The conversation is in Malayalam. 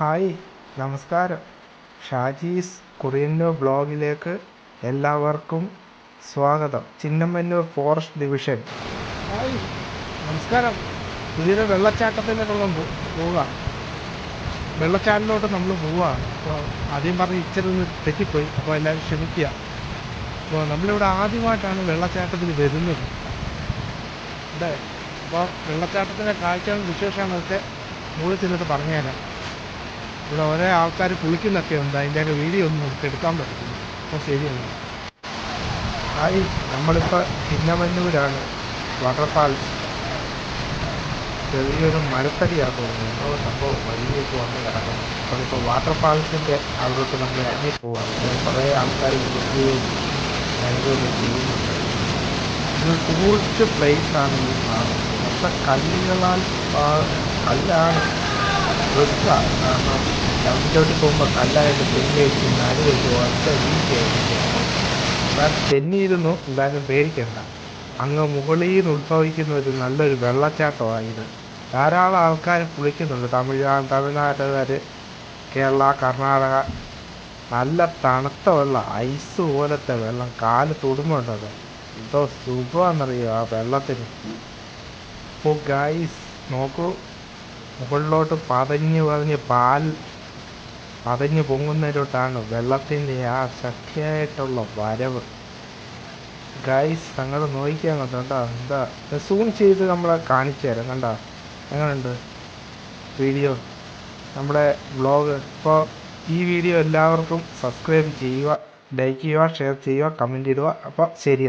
ഹായ് നമസ്കാരം. ഷാജീസ് കുറിയന്നൂർ ബ്ലോഗിലേക്ക് എല്ലാവർക്കും സ്വാഗതം. Chinnamanur forest division. ഹായ് നമസ്കാരം. പുതിയൊരു വെള്ളച്ചാട്ടത്തിന്റെ കൊള്ളം പോവുകയാണ് വെള്ളച്ചാട്ടിലോട്ട് നമ്മൾ പോവുകയാണ് അപ്പോൾ ആദ്യം പറഞ്ഞ് ഇച്ചിരി ഒന്ന് തെറ്റിപ്പോയി. അപ്പോൾ എല്ലാവരും ക്ഷമിക്കുക. അപ്പോൾ നമ്മളിവിടെ ആദ്യമായിട്ടാണ് വെള്ളച്ചാട്ടത്തിൽ വരുന്നത്. അതെ അപ്പോൾ വെള്ളച്ചാട്ടത്തിന്റെ കാഴ്ചകളും വിശേഷങ്ങളൊക്കെ മുകളിൽ ചെന്നിട്ട് പറഞ്ഞുതരാം. ഇവിടെ ഓരോ ആൾക്കാർ കുളിക്കുന്നൊക്കെ ഉണ്ട്. അതിന്റെയൊക്കെ വീഡിയോ ഒന്നും നമുക്ക് എടുക്കാൻ പറ്റില്ല അപ്പോൾ ശരിയല്ല. ഹായ് നമ്മളിപ്പോൾ ചിന്നമന്നൂരാണ്. വാട്ടർഫാൾസ് ചെറിയൊരു മരത്തടിയാണ് തോന്നുന്നത് എന്തോ സംഭവം വലിയ വന്ന് കിടക്കുന്നു. ഇപ്പോൾ വാട്ടർഫാൾസിന്റെ അവിടോട്ട് നമ്മൾ ഇറങ്ങി പോവാണ്. കുറേ ആൾക്കാർ കുളിക്കുകയും ഇറങ്ങുകയും ചെയ്യുന്നുണ്ട്. ഇത് ടൂറിസ്റ്റ് പ്ലേസ് ഈ ഭാഗം മൊത്തം കല്ലുകളാൽ കല്ലാണ് വെക്കുക. കാരണം ടൗണിലോട്ട് പോകുമ്പോൾ കല്ലായിട്ട് തെന്നിയിട്ട് നാല് വെച്ച് ഒറ്റ വീഴ്ചയായിരിക്കും എന്നാൽ തെന്നിയിരുന്നു എന്തായാലും പേടിക്കണ്ട. അങ്ങ് മുകളിൽ നിന്ന് ഉത്ഭവിക്കുന്ന ഒരു നല്ലൊരു വെള്ളച്ചാട്ടമാണ് ഇത്. ധാരാളം ആൾക്കാർ കുളിക്കുന്നുണ്ട്. തമിഴ് തമിഴ്നാട്ടുകാർ കേരള കർണാടക. നല്ല തണുത്ത വെള്ളം ഐസ് പോലത്തെ വെള്ളം കാൽ തൊടുമ്പോണ്ടത്. എന്തോ സുഖമാണെന്നറിയോ ആ വെള്ളത്തിന്. അപ്പോൾ ഗൈസ് നോക്കൂ. മുകളിലോട്ട് പതഞ്ഞ് പതഞ്ഞ് പാൽ പതഞ്ഞ് പൊങ്ങുന്നതിലോട്ടാണ് വെള്ളത്തിന്റെ ആ ശക്തിയായിട്ടുള്ള വരവ്. ഗൈസ് ഞങ്ങൾ നോക്കിയാൽ മതി കണ്ടോ? എന്താ? സൂം ചെയ്ത് നമ്മളെ കാണിച്ചു തരാം കണ്ടോ? എങ്ങനെയുണ്ട് വീഡിയോ നമ്മുടെ വ്ളോഗ് ഇപ്പോൾ ഈ വീഡിയോ എല്ലാവർക്കും സബ്സ്ക്രൈബ് ചെയ്യുക ലൈക്ക് ചെയ്യുക ഷെയർ ചെയ്യുക കമന്റ് ഇടുക. അപ്പോൾ ശരി.